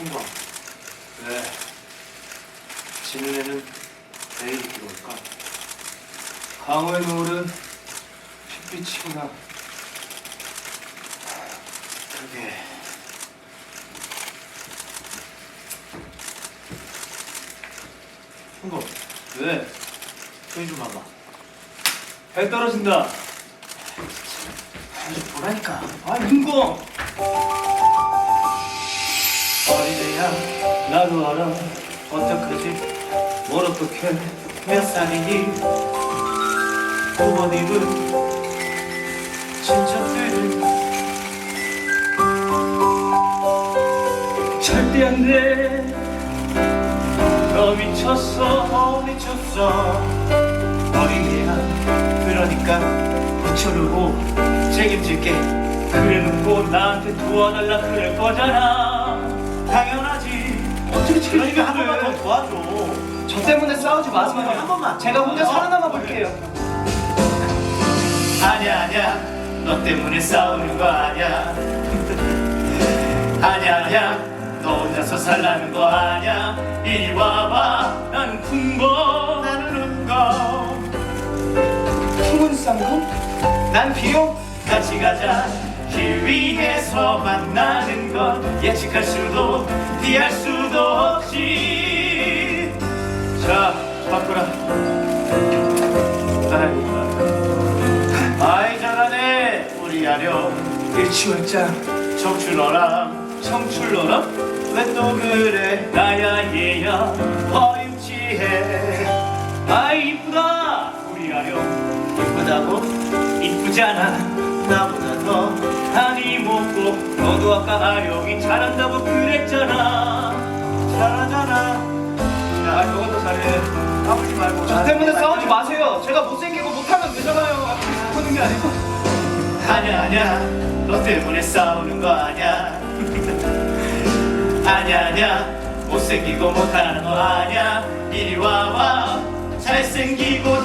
풍광. 왜? 지는 애는 내일이 들어올까? 강호의 노을은 햇빛이구나. 그게. 풍광. 왜? 소리 좀 봐봐. 배 떨어진다. 아니, 뭐라니까. 아, 인공! 나도 알아. 어떡하지? 뭘 어떻게? 몇 살이니? 부모님은 친척들은 절대 안 돼. 너 미쳤어. 어 미쳤어 어린애야 그러니까 붙여놓고 책임질게 그래 놓고 나한테 도와달라 그럴 거잖아. 도와줘 저 때문에 싸우지 마세요. 한 번만. 제가 혼자 어. 살아남아 볼게요. 아니야 아니야 너 때문에 싸우는 거 아니야 아니야 아니야 너 혼자서 살라는 거 아니야 이리 와봐 난 궁거. 나는 운거 풍은 쌍금? 난 비용 같이 가자 길 위에서 만나는 건 예측할 수도 피할 수도 없지 아령 일치월장. 청출어람 청출러라? 왜 또 그래 나야 얘야. 어림치해 아이 이쁘다. 우리 아령. 이쁘다고 이쁘지 않아. 나보다 더 아니 뭐고 너도 아까 아령이 잘한다고 그랬잖아. 잘하잖아 야, 너가 더 잘해. 까불지 말고 저 때문에 싸우지 마세요. 제가 못생기고 못하면 되잖아요. 그러는 게 아니고. 아니야 아니야. 너 때문에 싸우는 거 아니야. 아니야 아니야. 못생기고 못하는 거 아니야. 이리 와봐 잘생기고